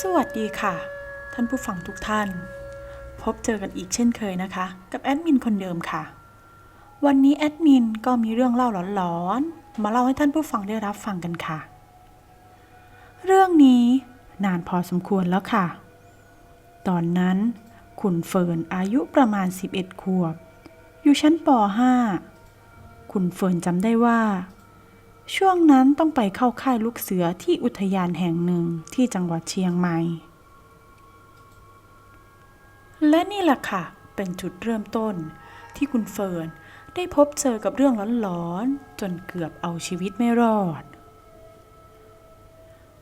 สวัสดีค่ะ ท่านผู้ฟังทุกท่าน พบเจอกันอีกเช่นเคยนะคะ กับแอดมินคนเดิมค่ะ วันนี้แอดมินก็มีเรื่องเล่าหลอนๆ มาเล่าให้ท่านผู้ฟังได้รับฟังกันค่ะ เรื่องนี้นานพอสมควรแล้วค่ะ ตอนนั้นขุนเฟิร์นอายุประมาณ 11 ขวบ อยู่ชั้นป .5 ขุนเฟิร์นจำได้ว่า ช่วงนั้นต้องไปเข้าค่ายลูกเสือที่อุทยานแห่งหนึ่งที่จังหวัดเชียงใหม่ และนี่แหละค่ะ เป็นจุดเริ่มต้นที่คุณเฟิร์นได้พบเจอกับเรื่องหลอนๆ จนเกือบเอาชีวิตไม่รอด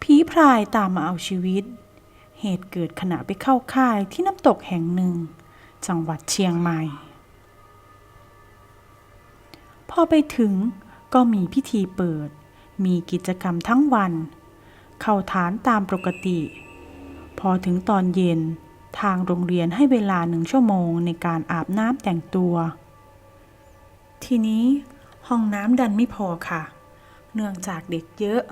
ผีพรายตามมาเอาชีวิต เหตุเกิดขณะไปเข้าค่ายที่น้ำตกแห่งหนึ่ง จังหวัดเชียงใหม่ พอไปถึง ก็มีพิธีเปิด มีกิจกรรมทั้งวัน เข้าฐานตามปกติ พอถึงตอนเย็นทางโรงเรียนให้เวลาหนึ่งชั่วโมงในการอาบน้ำแต่งตัว ทีนี้ห้องน้ำดันไม่พอค่ะ เนื่องจากเด็กเยอะ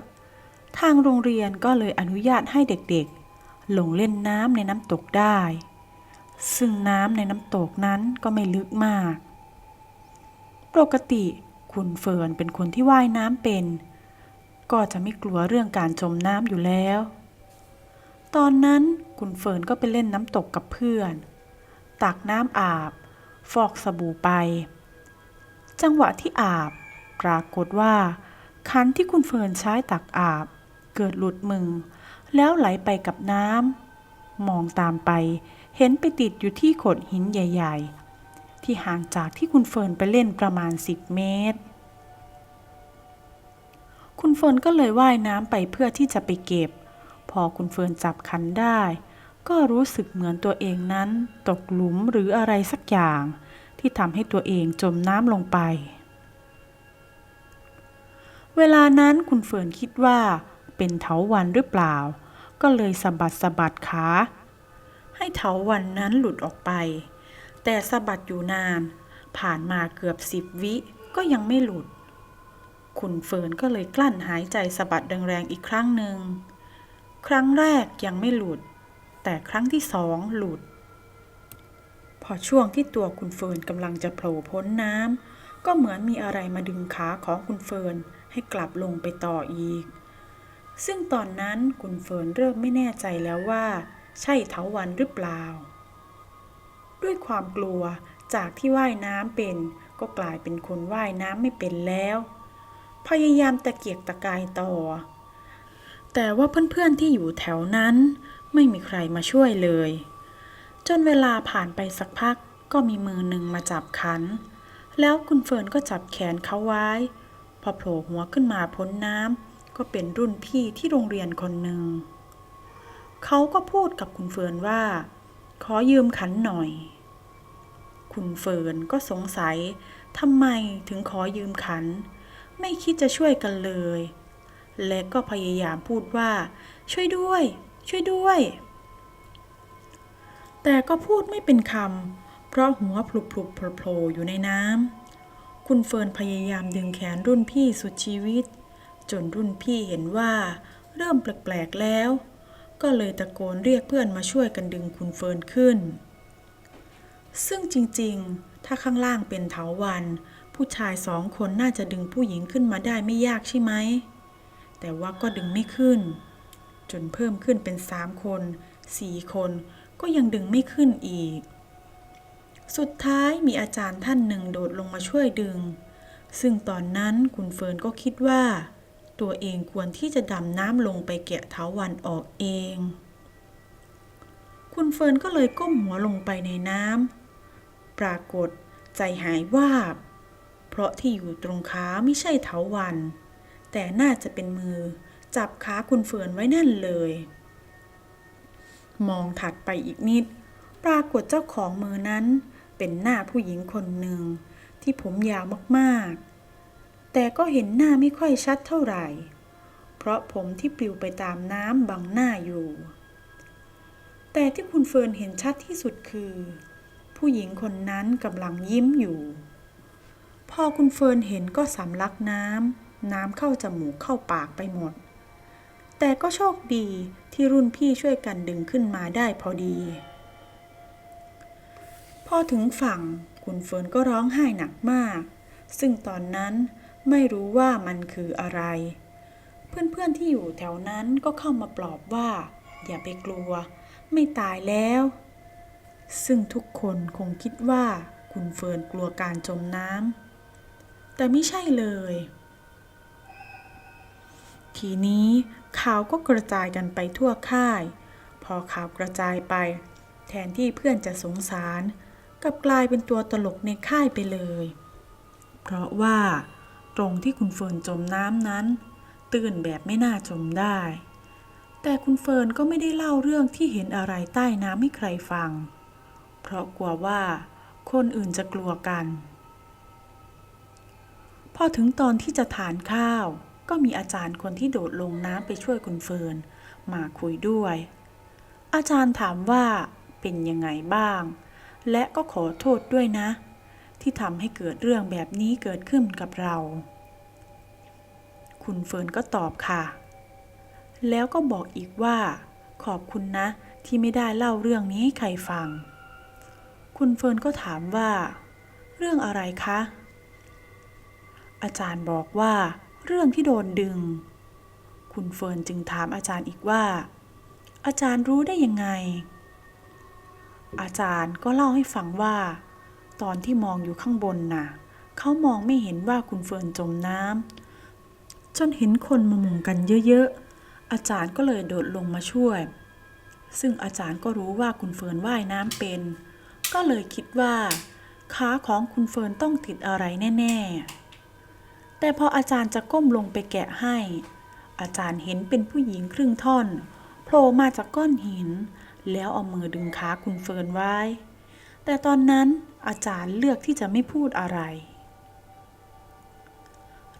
ทางโรงเรียนก็เลยอนุญาตให้เด็กๆ ลงเล่นน้ำในน้ำตกได้ ซึ่งน้ำในน้ำตกนั้นก็ไม่ลึกมาก ปกติ คุณเฟิร์นเป็นคนที่ว่ายน้ำเป็น ก็จะไม่กลัวเรื่องการจมน้ำอยู่แล้ว ตอนนั้นคุณเฟิร์นก็ไปเล่นน้ำตกกับเพื่อน ตักน้ำอาบ ฟอกสบู่ไป จังหวะที่อาบ ปรากฏว่าคันที่คุณเฟิร์นใช้ตักอาบ เกิดหลุดมือ แล้วไหลไปกับน้ำมองตามไป เห็นไปติดอยู่ที่โขดหินใหญ่ ๆ ที่ห่างจากที่คุณเฟิร์นไปเล่นประมาณ 10 เมตร คุณเฟิร์นก็เลยว่ายน้ำไปเพื่อที่จะไปเก็บ พอคุณเฟิร์นจับคันได้ ก็รู้สึกเหมือนตัวเองนั้น ตกหลุมหรืออะไรสักอย่าง ที่ทำให้ตัวเองจมน้ำลงไป เวลานั้นคุณเฟิร์นคิดว่า เป็นเถาวันหรือเปล่า ก็เลยสะบัดสะบัดขาให้เถาวันนั้นหลุดออกไป แต่สะบัดอยู่นาน ผ่านมาเกือบสิบวิก็ยังไม่หลุด คุณเฟิร์นก็เลยกลั้นหายใจสะบัดแรงๆอีกครั้งหนึ่ง ครั้งแรกยังไม่หลุด แต่ครั้งที่สองหลุด พอช่วงที่ตัวคุณเฟิร์นกำลังจะโผล่พ้นน้ำก็เหมือนมีอะไรมาดึงขาของคุณเฟิร์นให้กลับลงไปต่ออีก ซึ่งตอนนั้นคุณเฟิร์นเริ่มไม่แน่ใจแล้วว่า ใช่เถาวันหรือเปล่า ด้วยความกลัวจากที่ว่ายน้ำเป็น ก็กลายเป็นคนว่ายน้ำไม่เป็นแล้ว พยายามตะเกียกตะกายต่อ แต่ว่าเพื่อนๆที่อยู่แถวนั้น ไม่มีใครมาช่วยเลย จนเวลาผ่านไปสักพักก็มีมือหนึ่งมาจับขัน แล้วคุณเฟิร์นก็จับแขนเขาไว้ พอโผล่หัวขึ้นมาพ้นน้ำก็เป็นรุ่นพี่ที่โรงเรียนคนหนึ่ง เขาก็พูดกับคุณเฟิร์นว่า ขอยืมขันหน่อย คุณเฟิร์นก็สงสัยทำไมถึงขอยืมขัน ไม่คิดจะช่วยกันเลย และก็พยายามพูดว่า ช่วยด้วย ช่วยด้วย แต่ก็พูดไม่เป็นคำเพราะหัวพลุบพลุบโผล่อยู่ในน้ำคุณเฟิร์นพยายามดึงแขนรุ่นพี่สุดชีวิต จนรุ่นพี่เห็นว่า เริ่มแปลกๆแล้ว ก็เลยตะโกนเรียกเพื่อนมาช่วยกันดึงคุณเฟิร์นขึ้น ซึ่งจริงๆ ถ้าข้างล่างเป็นเถาวัน ผู้ชายสองคนน่าจะดึงผู้หญิงขึ้นมาได้ไม่ยากใช่ไหม แต่ว่าก็ดึงไม่ขึ้น จนเพิ่มขึ้นเป็นสามคนสี่คนก็ยังดึงไม่ขึ้นอีก สุดท้ายมีอาจารย์ท่านหนึ่งโดดลงมาช่วยดึง ซึ่งตอนนั้นคุณเฟิร์นก็คิดว่า ตัวเองควรที่จะดำน้ำลงไปแกะเถาวันออกเอง คุณเฟิร์นก็เลยก้มหัวลงไปในน้ำปรากฏใจหายวาบ เพราะที่อยู่ตรงขาไม่ใช่เถาวัน แต่น่าจะเป็นมือ จับขาคุณเฟิร์นไว้แน่นเลย มองถัดไปอีกนิด ปรากฏเจ้าของมือนั้นเป็นหน้าผู้หญิงคนหนึ่งที่ผมยาวมากๆ แต่ก็เห็นหน้าไม่ค่อยชัดเท่าไหร่ เพราะผมที่ปลิวไปตามน้ำบังหน้าอยู่ แต่ที่คุณเฟิร์นเห็นชัดที่สุดคือ ผู้หญิงคนนั้นกำลังยิ้มอยู่ พอคุณเฟิร์นเห็นก็สำลักน้ำน้ำเข้าจมูกเข้าปากไปหมด แต่ก็โชคดีที่รุ่นพี่ช่วยกันดึงขึ้นมาได้พอดี พอถึงฝั่งคุณเฟิร์นก็ร้องไห้หนักมาก ซึ่งตอนนั้น ไม่รู้ว่ามันคืออะไร เพื่อนๆที่อยู่แถวนั้นก็เข้ามาปลอบว่า อย่าไปกลัว ไม่ตายแล้ว ซึ่งทุกคนคงคิดว่าคุณเฟิร์นกลัวการจมน้ำแต่ไม่ใช่เลย ทีนี้ข่าวก็กระจายกันไปทั่วค่าย พอข่าวกระจายไป แทนที่เพื่อนจะสงสารกลับกลายเป็นตัวตลกในค่ายไปเลย เพราะว่า ตรงที่คุณเฟิร์นจมน้ำนั้น ตื่นแบบไม่น่าจมได้ แต่คุณเฟิร์นก็ไม่ได้เล่าเรื่องที่เห็นอะไรใต้น้ำให้ใครฟัง เพราะกลัวว่าคนอื่นจะกลัวกัน พอถึงตอนที่จะทานข้าว ก็มีอาจารย์คนที่โดดลงน้ำไปช่วยคุณเฟิร์นมาคุยด้วย อาจารย์ถามว่าเป็นยังไงบ้าง และก็ขอโทษด้วยนะ ที่ทำให้เกิดเรื่องแบบนี้เกิดขึ้นกับเรา คุณเฟิร์นก็ตอบค่ะ แล้วก็บอกอีกว่า ขอบคุณนะที่ไม่ได้เล่าเรื่องนี้ให้ใครฟัง คุณเฟิร์นก็ถามว่า เรื่องอะไรคะ อาจารย์บอกว่า เรื่องที่โดนดึง คุณเฟิร์นจึงถามอาจารย์อีกว่า อาจารย์รู้ได้ยังไง อาจารย์ก็เล่าให้ฟังว่า ตอนที่มองอยู่ข้างบนน่ะ เขามองไม่เห็นว่าคุณเฟิร์นจมน้ำจนเห็นคนมามุงกันเยอะๆ อาจารย์ก็เลยโดดลงมาช่วย ซึ่งอาจารย์ก็รู้ว่าคุณเฟิร์นว่ายน้ำเป็น ก็เลยคิดว่าขาของคุณเฟิร์นต้องติดอะไรแน่ ๆ แต่พออาจารย์จะก้มลงไปแกะให้ อาจารย์เห็นเป็นผู้หญิงครึ่งท่อนโผล่มาจากก้อนหิน แล้วเอามือดึงขาคุณเฟิร์นไว้ แต่ตอนนั้นอาจารย์เลือกที่จะไม่พูดอะไร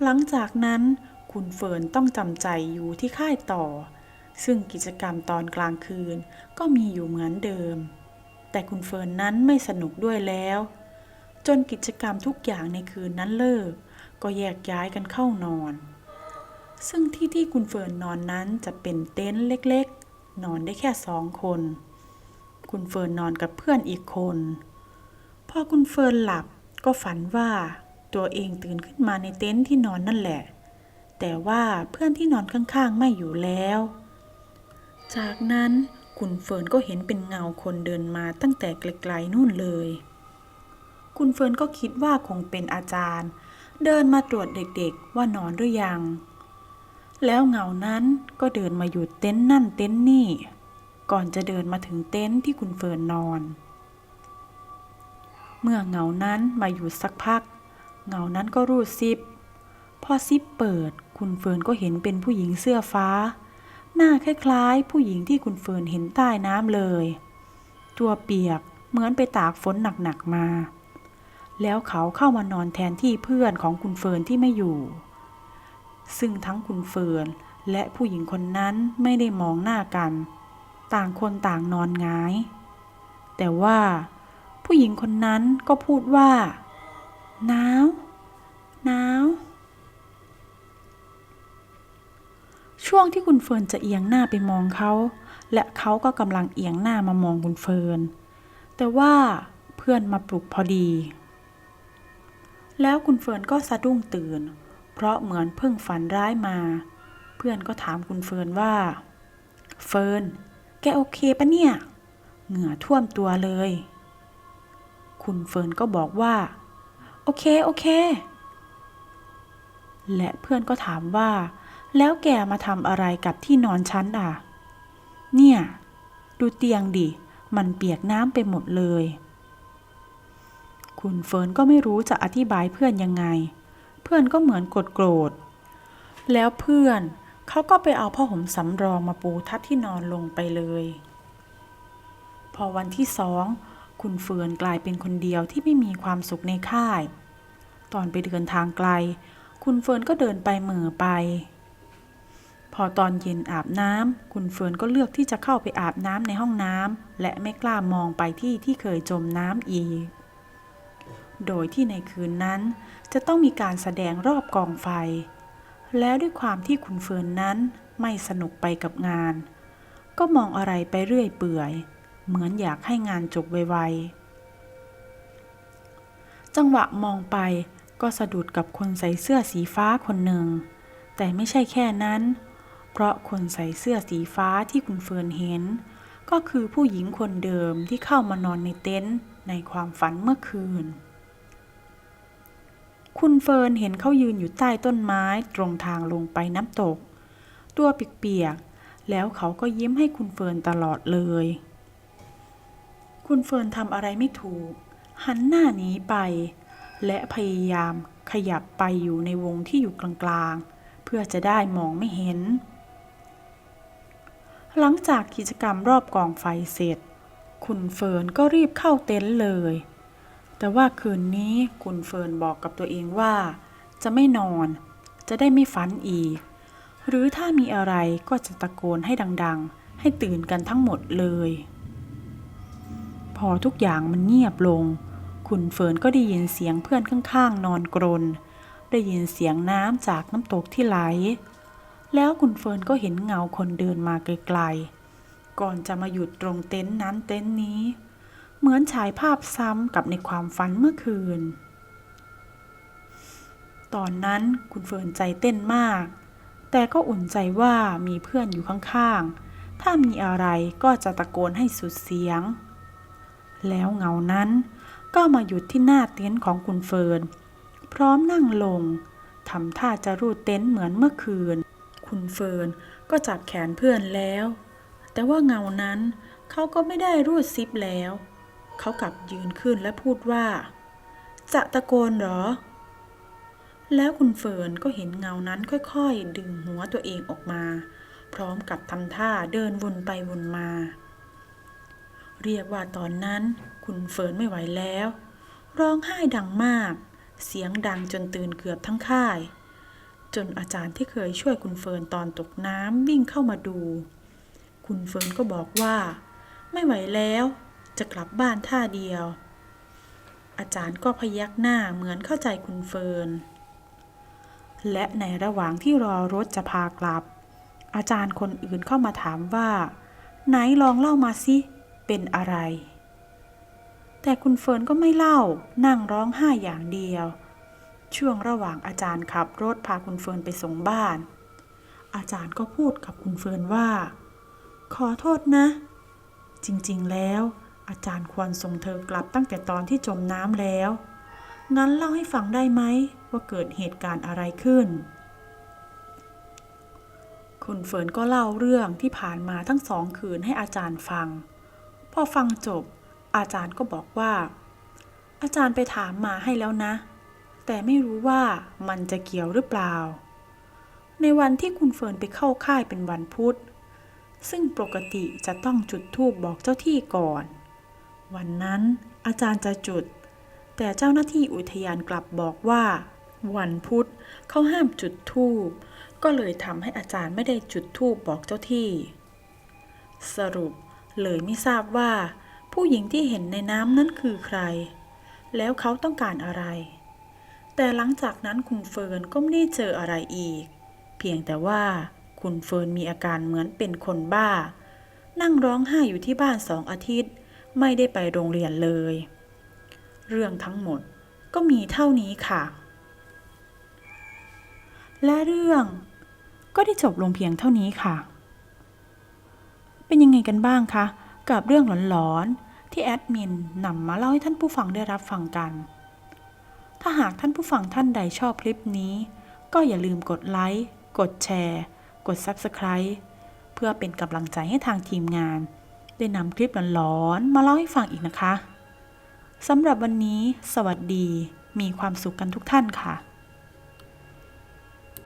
หลังจากนั้นคุณเฟิร์นต้องจำใจอยู่ที่ค่ายต่อ ซึ่งกิจกรรมตอนกลางคืนก็มีอยู่เหมือนเดิม แต่คุณเฟิร์นนั้นไม่สนุกด้วยแล้ว จนกิจกรรมทุกอย่างในคืนนั้นเลิก ก็แยกย้ายกันเข้านอน ซึ่งที่ที่คุณเฟิร์นนอนนั้นจะเป็นเต็นท์เล็กๆ นอนได้แค่สองคน คุณเฟิร์นนอนกับเพื่อนอีกคน พอคุณเฟิร์นหลับก็ฝันว่าตัวเองตื่นขึ้นมาในเต็นท์ที่นอนนั่นแหละ แต่ว่าเพื่อนที่นอนข้างๆไม่อยู่แล้ว จากนั้นคุณเฟิร์นก็เห็นเป็นเงาคนเดินมาตั้งแต่ไกลๆนู่นเลย คุณเฟิร์นก็คิดว่าคงเป็นอาจารย์ เดินมาตรวจเด็กๆว่านอนหรือยัง แล้วเงานั้นก็เดินมาหยุดเต็นท์นั่นเต็นท์นี่ ก่อนจะเดินมาถึงเต็นท์ที่คุณเฟิร์นนอน เมื่อเงานั้นมาอยู่สักพัก เงานั้นก็รูดซิปพอซิปเปิด คุณเฟิร์นก็เห็นเป็นผู้หญิงเสื้อฟ้า หน้าคล้ายๆ ผู้หญิงที่คุณเฟิร์นเห็นใต้น้ำเลย ตัวเปียกเหมือนไปตากฝนหนักๆมา แล้วเขาเข้ามานอนแทนที่เพื่อนของคุณเฟิร์นที่ไม่อยู่ ซึ่งทั้งคุณเฟิร์นและผู้หญิงคนนั้นไม่ได้มองหน้ากัน ต่างคนต่างนอนงาย แต่ว่าผู้หญิงคนนั้นก็พูดว่าหนาวหนาวช่วงที่คุณเฟิร์นจะเอียงหน้าไปมองเขา และเขาก็กำลังเอียงหน้ามามองคุณเฟิร์น แต่ว่าเพื่อนมาปลุกพอดี แล้วคุณเฟิร์นก็สะดุ้งตื่น เพราะเหมือนเพิ่งฝันร้ายมา เพื่อนก็ถามคุณเฟิร์นว่า เฟิร์น แกโอเคปะเนี่ย เหงื่อท่วมตัวเลย คุณเฟิร์นก็บอกว่า โอเค โอเค และเพื่อนก็ถามว่า แล้วแกมาทำอะไรกับที่นอนฉันอะ เนี่ย ดูเตียงดิ มันเปียกน้ำไปหมดเลย คุณเฟิร์นก็ไม่รู้จะอธิบายเพื่อนยังไง เพื่อนก็เหมือนกดโกรธแล้วเพื่อน เขาก็ไปเอาผ้าห่มสำรองมาปูทับที่นอนลงไปเลย พอวันที่สองคุณเฟิร์นกลายเป็นคนเดียวที่ไม่มีความสุขในค่าย ตอนไปเดินทางไกล คุณเฟิร์นก็เดินไปเหม่อไป พอตอนเย็นอาบน้ำคุณเฟิร์นก็เลือกที่จะเข้าไปอาบน้ำในห้องน้ำและไม่กล้ามองไปที่ที่เคยจมน้ำอีก โดยที่ในคืนนั้นจะต้องมีการแสดงรอบกองไฟ แล้วด้วยความที่คุณเฟิร์นนั้นไม่สนุกไปกับงาน ก็มองอะไรไปเรื่อยเปื่อย เหมือนอยากให้งานจบไวๆ จังหวะมองไปก็สะดุดกับคนใส่เสื้อสีฟ้าคนหนึ่ง แต่ไม่ใช่แค่นั้น เพราะคนใส่เสื้อสีฟ้าที่คุณเฟิร์นเห็น ก็คือผู้หญิงคนเดิมที่เข้ามานอนในเต็นท์ในความฝันเมื่อคืน คุณเฟิร์นเห็นเขายืนอยู่ใต้ต้นไม้ตรงทางลงไปน้ำตก ตัวเปียกๆ แล้วเขาก็ยิ้มให้คุณเฟิร์นตลอดเลย คุณเฟิร์นทำอะไรไม่ถูก หันหน้าหนีไป และพยายามขยับไปอยู่ในวงที่อยู่กลางๆ เพื่อจะได้มองไม่เห็น หลังจากกิจกรรมรอบกองไฟเสร็จ คุณเฟิร์นก็รีบเข้าเต็นท์เลย แต่ว่าคืนนี้คุณเฟิร์นบอกกับตัวเองว่า จะไม่นอน จะได้ไม่ฝันอีก หรือถ้ามีอะไรก็จะตะโกนให้ดังๆ ให้ตื่นกันทั้งหมดเลย พอทุกอย่างมันเงียบลง คุณเฟิร์นก็ได้ยินเสียงเพื่อนข้างๆ นอนกรน ได้ยินเสียงน้ำจากน้ำตกที่ไหล แล้วคุณเฟิร์นก็เห็นเงาคนเดินมาไกลๆ ก่อนจะมาหยุดตรงเต็นท์นั้นเต็นท์นี้ เหมือนฉายภาพซ้ำกับในความฝันเมื่อคืน ตอนนั้นคุณเฟิร์นใจเต้นมาก แต่ก็อุ่นใจว่ามีเพื่อนอยู่ข้างๆ ถ้ามีอะไรก็จะตะโกนให้สุดเสียง แล้วเงานั้นก็มาหยุดที่หน้าเต็นท์ของคุณเฟิร์น พร้อมนั่งลงทำท่าจะรูดเต็นท์เหมือนเมื่อคืน คุณเฟิร์นก็จับแขนเพื่อนแล้ว แต่ว่าเงานั้นเขาก็ไม่ได้รูดซิปแล้ว เขากลับยืนขึ้นและพูดว่า จะตะโกนเหรอ แล้วคุณเฟิร์นก็เห็นเงานั้นค่อยๆ ดึงหัวตัวเองออกมา พร้อมกับทำท่าเดินวนไปวนมา เรียกว่าตอนนั้น คุณเฟิร์นไม่ไหวแล้ว ร้องไห้ดังมาก เสียงดังจนตื่นเกือบทั้งค่าย จนอาจารย์ที่เคยช่วยคุณเฟิร์นตอนตกน้ำวิ่งเข้ามาดู คุณเฟิร์นก็บอกว่า ไม่ไหวแล้ว จะกลับบ้านท่าเดียว อาจารย์ก็พยักหน้าเหมือนเข้าใจคุณเฟิร์น และในระหว่างที่รอรถจะพากลับ อาจารย์คนอื่นเข้ามาถามว่า ไหนลองเล่ามาสิเป็นอะไร แต่คุณเฟิร์นก็ไม่เล่า นั่งร้องไห้อย่างเดียว ช่วงระหว่างอาจารย์ขับรถพาคุณเฟิร์นไปส่งบ้าน อาจารย์ก็พูดกับคุณเฟิร์นว่า ขอโทษนะ จริงๆแล้ว อาจารย์ควรส่งเธอกลับตั้งแต่ตอนที่จมน้ำแล้ว งั้นเล่าให้ฟังได้ไหมว่าเกิดเหตุการณ์อะไรขึ้น คุณเฟิร์นก็เล่าเรื่องที่ผ่านมาทั้งสองคืนให้อาจารย์ฟัง พอฟังจบ อาจารย์ก็บอกว่า อาจารย์ไปถามมาให้แล้วนะ แต่ไม่รู้ว่ามันจะเกี่ยวหรือเปล่า ในวันที่คุณเฟิร์นไปเข้าค่ายเป็นวันพุธ ซึ่งปกติจะต้องจุดธูปบอกเจ้าที่ก่อน วันนั้นอาจารย์จะจุด แต่เจ้าหน้าที่อุทยานกลับบอกว่า วันพุธเขาห้ามจุดธูป ก็เลยทำให้อาจารย์ไม่ได้จุดธูปบอกเจ้าที่ สรุปเลยไม่ทราบว่า ผู้หญิงที่เห็นในน้ำนั้นคือใคร แล้วเขาต้องการอะไร แต่หลังจากนั้นคุณเฟิร์นก็ไม่ได้เจออะไรอีก เพียงแต่ว่าคุณเฟิร์นมีอาการเหมือนเป็นคนบ้า นั่งร้องไห้อยู่ที่บ้านสองอาทิตย์ ไม่ได้ไปโรงเรียนเลย เรื่องทั้งหมดก็มีเท่านี้ค่ะ และเรื่องก็ได้จบลงเพียงเท่านี้ค่ะ เป็นยังไงกันบ้างคะกับเรื่องหลอนๆที่แอดมินนำมาเล่าให้ท่านผู้ฟังได้รับฟังกัน ถ้าหากท่านผู้ฟังท่านใดชอบคลิปนี้ ก็อย่าลืมกดไลค์ กดแชร์ กด Subscribe เพื่อเป็นกำลังใจให้ทางทีมงาน ได้นำคลิปหลอนๆมาเล่าให้ฟังอีกนะคะสำหรับวันนี้ สวัสดี มีความสุขกันทุกท่านค่ะ